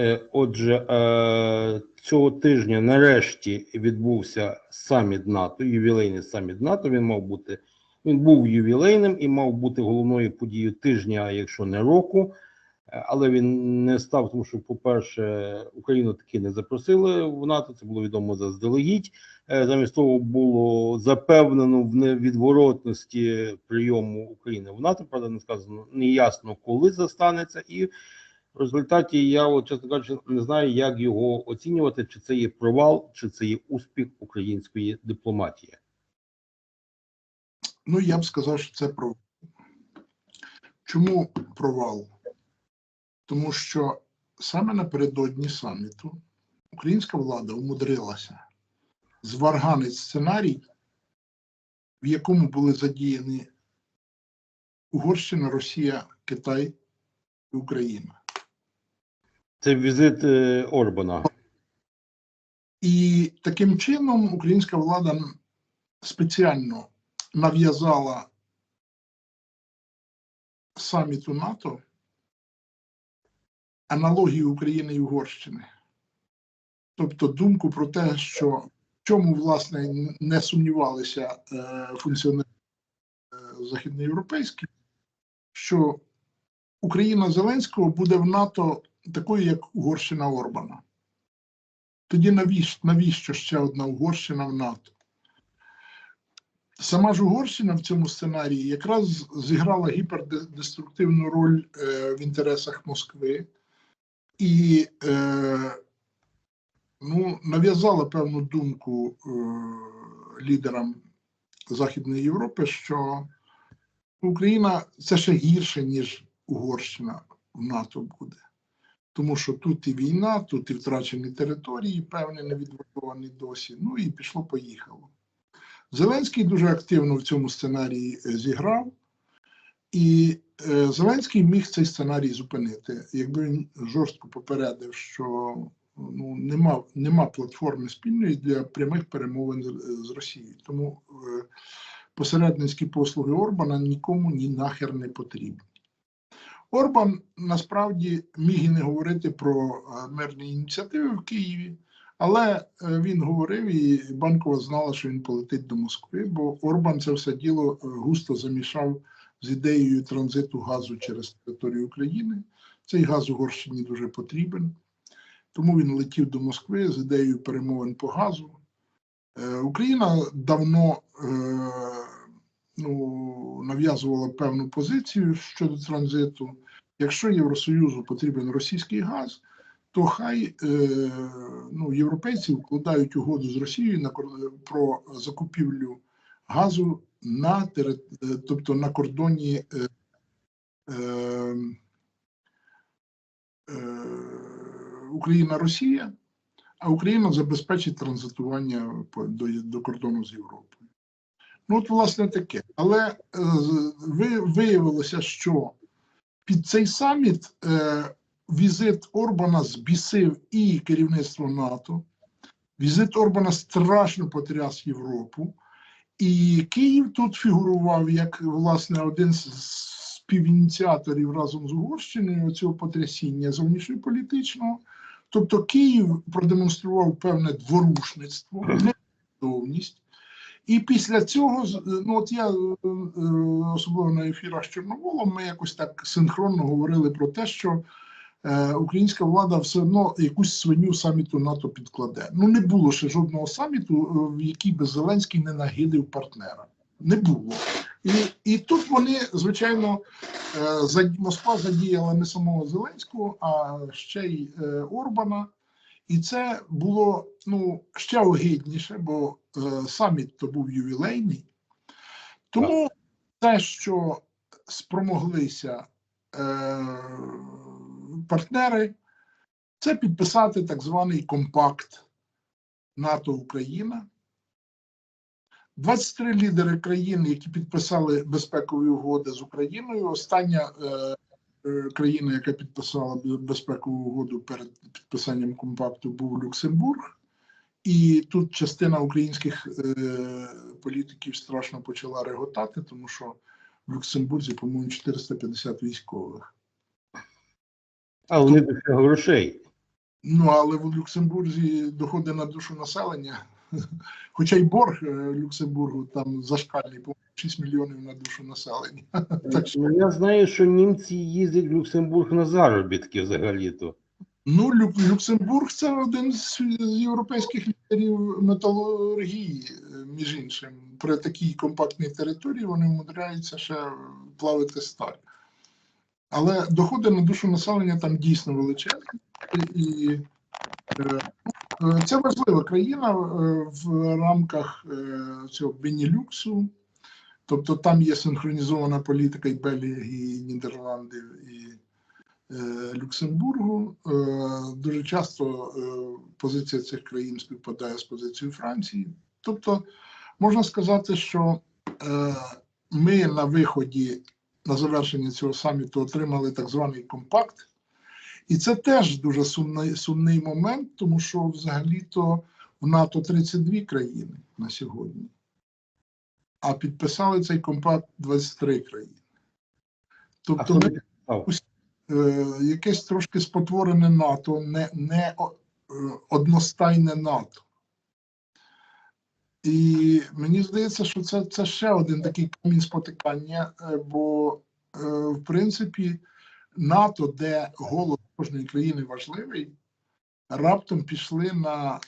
Е, Отже, е, цього тижня нарешті відбувся саміт НАТО, ювілейний саміт НАТО. Він мав бути він був ювілейним і мав бути головною подією тижня, якщо не року. Але він не став, тому що, по-перше, Україну таки не запросили в НАТО. Це було відомо заздалегідь. Е, Замість того було запевнено в невідворотності прийому України в НАТО. Правда, не сказано неясно, коли це станеться, і в результаті я, от, чесно кажучи, не знаю, як його оцінювати, чи це є провал, чи це є успіх української дипломатії. Ну, я б сказав, що це провал. Чому провал? Тому що саме напередодні саміту українська влада умудрилася зварганити сценарій, в якому були задіяні Угорщина, Росія, Китай і Україна. Це візит е, Орбана. І таким чином українська влада спеціально нав'язала саміту НАТО аналогію України і Угорщини. Тобто думку про те, що в чому, власне, не сумнівалися е, функціонери е, західноєвропейські, що Україна Зеленського буде в НАТО такою, як Угорщина Орбана. Тоді навіщо, навіщо ще одна Угорщина в НАТО? Сама ж Угорщина в цьому сценарії якраз зіграла гіпердеструктивну роль е, в інтересах Москви і е, ну, нав'язала певну думку е, лідерам Західної Європи, що Україна це ще гірше, ніж Угорщина в НАТО буде. Тому що тут і війна, тут і втрачені території, певні невідвоювані досі. Ну і пішло-поїхало. Зеленський дуже активно в цьому сценарії е, зіграв, і е, Зеленський міг цей сценарій зупинити, якби він жорстко попередив, що ну, нема, нема платформи спільної для прямих перемовин з, з Росією. Тому е, посередницькі послуги Орбана нікому ні нахер не потрібні. Орбан насправді міг і не говорити про е, мирні ініціативи в Києві, але е, він говорив, і Банкова знала, що він полетить до Москви, бо Орбан це все діло е, густо замішав з ідеєю транзиту газу через територію України. Цей газ Угорщині дуже потрібен, тому він летів до Москви з ідеєю перемовин по газу. Україна давно ну, нав'язувала певну позицію щодо транзиту. Якщо Євросоюзу потрібен російський газ, то хай е, ну, європейці вкладають угоду з Росією на про закупівлю газу на е, тобто на кордоні е, е, е, Україна-Росія, а Україна забезпечить транзитування до, до кордону з Європою. Ну, от, власне, таке. Але е, ви, виявилося, що під цей саміт е, візит Орбана збісив і керівництво НАТО. Візит Орбана страшно потряс Європу. І Київ тут фігурував як власне один з співініціаторів разом з Угорщиною цього потрясіння зовнішньополітичного. Тобто Київ продемонстрував певне дворушництво, непослідовність. І після цього, ну от я е, е, особливо на ефірах з Чорноволом, ми якось так синхронно говорили про те, що е, українська влада все одно якусь свиню саміту НАТО підкладе. Ну не було ще жодного саміту, е, в який би Зеленський не нагидив партнера. Не було. І, і тут вони, звичайно, е, Москва задіяла не самого Зеленського, а ще й е, Орбана. І це було ну, ще огидніше, бо е, саміт то був ювілейний. Тому те, що спромоглися е, партнери, це підписати так званий компакт НАТО-Україна. 23 лідери країн, які підписали безпекові угоди з Україною. Остання е, країна, яка підписала безпекову угоду перед підписанням компакту, був Люксембург. І тут частина українських е, політиків страшно почала реготати, тому що в Люксембурзі, по-моєму, 450 військових. А вони дофіга грошей. Ну, але в Люксембурзі доходи на душу населення, хоча й борг е, Люксембургу там зашкальний, по 6 мільйонів на душу населення. Так що, Ну, я знаю, що німці їздять в Люксембург на заробітки взагалі-то. ну, Лю- Люксембург це один з європейських лідерів металургії, е, між іншим. При такій компактній території вони вмудряються ще плавити сталь. Але доходи на душу населення там дійсно величезні. І е, це важлива країна е, в рамках е, цього Бенілюксу. Тобто там є синхронізована політика і Бельгії, і Нідерландів, і е, Люксембургу. Е, Дуже часто е, позиція цих країн співпадає з позицією Франції. Тобто, можна сказати, що е, ми на виході на завершення цього саміту отримали так званий компакт. І це теж дуже сумний, сумний момент, тому що взагалі-то в НАТО 32 країни на сьогодні, а підписали цей компакт 23 країни. Тобто ми, підписав? е, якесь трошки спотворене НАТО, не, не е, одностайне НАТО. І мені здається, що це, це ще один такий камінь спотикання, е, бо, е, в принципі, НАТО, де голос кожної країни важливий, раптом пішли на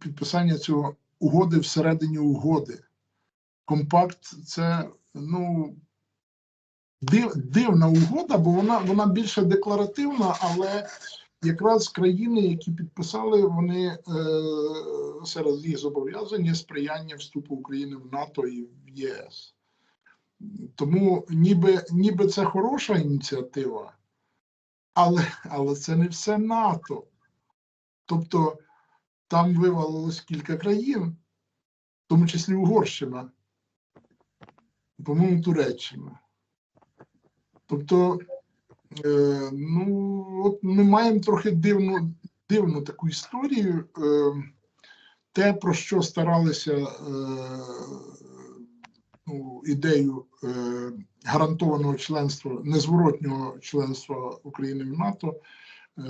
підписання цього угоди всередині угоди. Компакт це ну, див, дивна угода, бо вона, вона більше декларативна, але якраз країни, які підписали, вони е, серед їх зобов'язань є сприяння вступу України в НАТО і в ЄС. Тому ніби, ніби це хороша ініціатива, але, але це не все НАТО. Тобто там вивалилось кілька країн, в тому числі Угорщина, по-моєму, Туреччина. Тобто, е, ну, от ми маємо трохи дивну, дивну таку історію. Е, те, про що старалися е, ну, ідею е, гарантованого членства, незворотнього членства України в НАТО, е,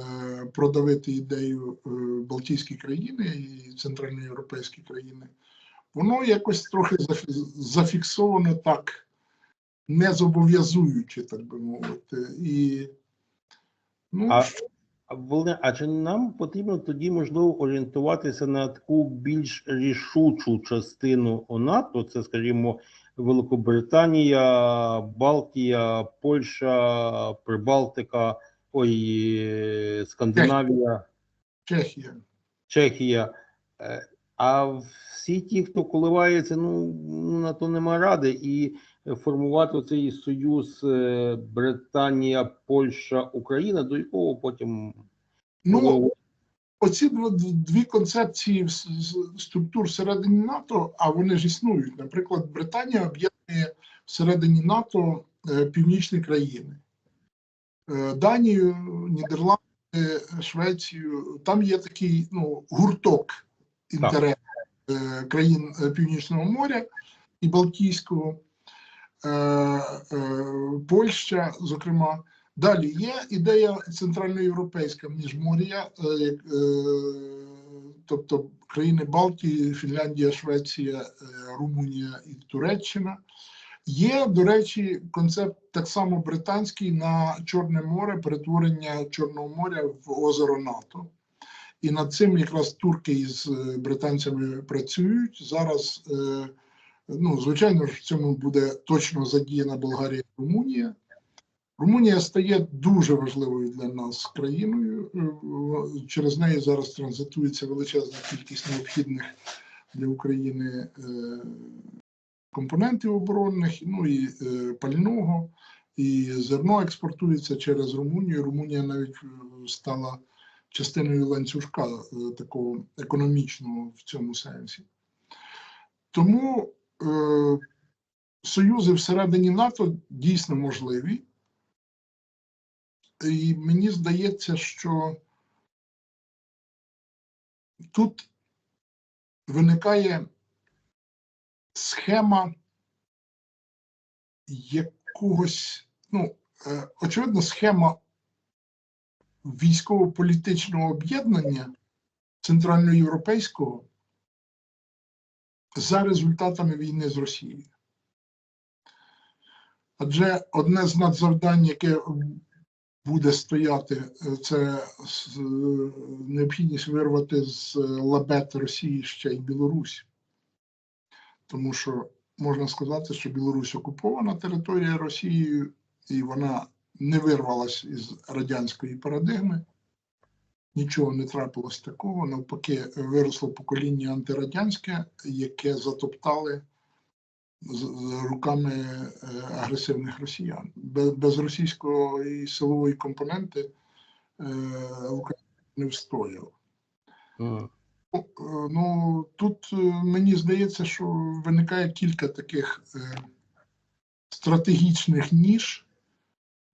продавити ідею е, Балтійські країни і центральноєвропейські країни, воно якось трохи зафі- зафіксовано так, не зобов'язуючи, так би мовити. І, ну, А, а, Володимир, а чи нам потрібно тоді можливо орієнтуватися на таку більш рішучу частину НАТО? Це, скажімо, Великобританія, Балтія, Польща, Прибалтика, ой, Скандинавія, Чехія. Чехія. Е, А всі ті, хто коливається, ну на то нема ради. І формувати цей союз е, Британія, Польща, Україна, до якого потім Ну, оці дві концепції структур всередині НАТО, а вони ж існують. Наприклад, Британія об'єднує всередині НАТО е, північні країни. Е, Данію, Нідерланди, Швецію. Там є такий ну, гурток інтересів е, країн Північного моря і Балтійського, Польща, зокрема. Далі є ідея центральноєвропейська міжмор'я, е, е, тобто країни Балтії, Фінляндія, Швеція, е, Румунія і Туреччина. Є, до речі, концепт так само британський на Чорне море, перетворення Чорного моря в озеро НАТО. І над цим якраз турки із британцями працюють. Зараз, ну, звичайно ж, в цьому буде точно задіяна Болгарія і Румунія. Румунія стає дуже важливою для нас країною. Е, Через неї зараз транзитується величезна кількість необхідних для України е, компонентів оборонних, ну і е, пального, і зерно експортується через Румунію. Румунія навіть стала частиною ланцюжка такого економічного в цьому сенсі. Тому е, союзи всередині НАТО дійсно можливі. І мені здається, що тут виникає схема якогось, ну, е, очевидно, схема військово-політичного об'єднання центральноєвропейського за результатами війни з Росією. Адже одне з надзавдань, яке буде стояти, е, це е, необхідність вирвати з лабет Росії ще й Білорусь. Тому що можна сказати, що Білорусь окупована територія Росією, і вона не вирвалась із радянської парадигми. Нічого не трапилось такого. Навпаки, виросло покоління антирадянське, яке затоптали руками е, агресивних росіян. Без, російської силової компоненти е, Україна не. Ну, е, Ну тут е, мені здається, що виникає кілька таких е, стратегічних ніж,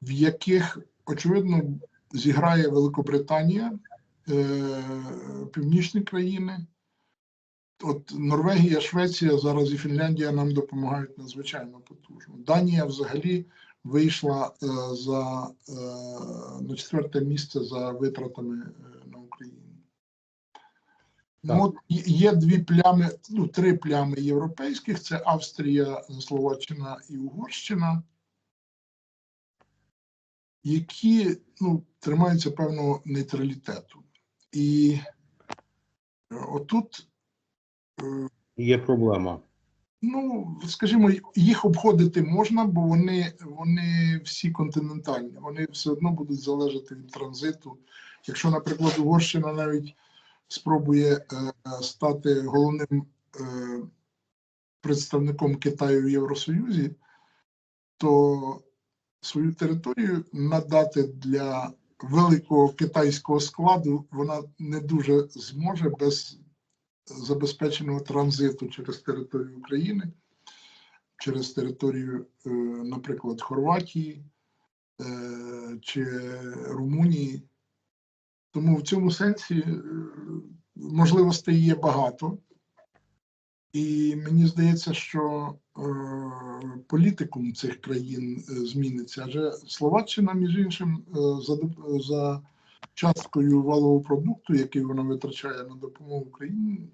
в яких, очевидно, зіграє Великобританія, е, північні країни. От Норвегія, Швеція, зараз і Фінляндія нам допомагають надзвичайно потужно. Данія взагалі вийшла е, за, е, на четверте місце за витратами е, на Україну. Ну, от є- дві плями, ну, три плями європейських: це Австрія, Словаччина і Угорщина, які ну, тримаються певного нейтралітету. І отут, Є проблема. ну, скажімо, їх обходити можна, бо вони, вони всі континентальні, вони все одно будуть залежати від транзиту. Якщо, наприклад, Угорщина навіть спробує е, стати головним е, представником Китаю в Євросоюзі, то свою територію надати для великого китайського складу вона не дуже зможе без забезпеченого транзиту через територію України, через територію, е, наприклад, Хорватії е, чи Румунії. Тому в цьому сенсі е, можливостей є багато. І мені здається, що політикум цих країн зміниться. Адже Словаччина, між іншим, за часткою валового продукту, який вона витрачає на допомогу Україні,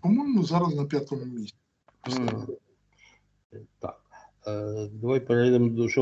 по-моєму, зараз на п'ятому місці. Mm. Так. Е, Давай перейдемо до ще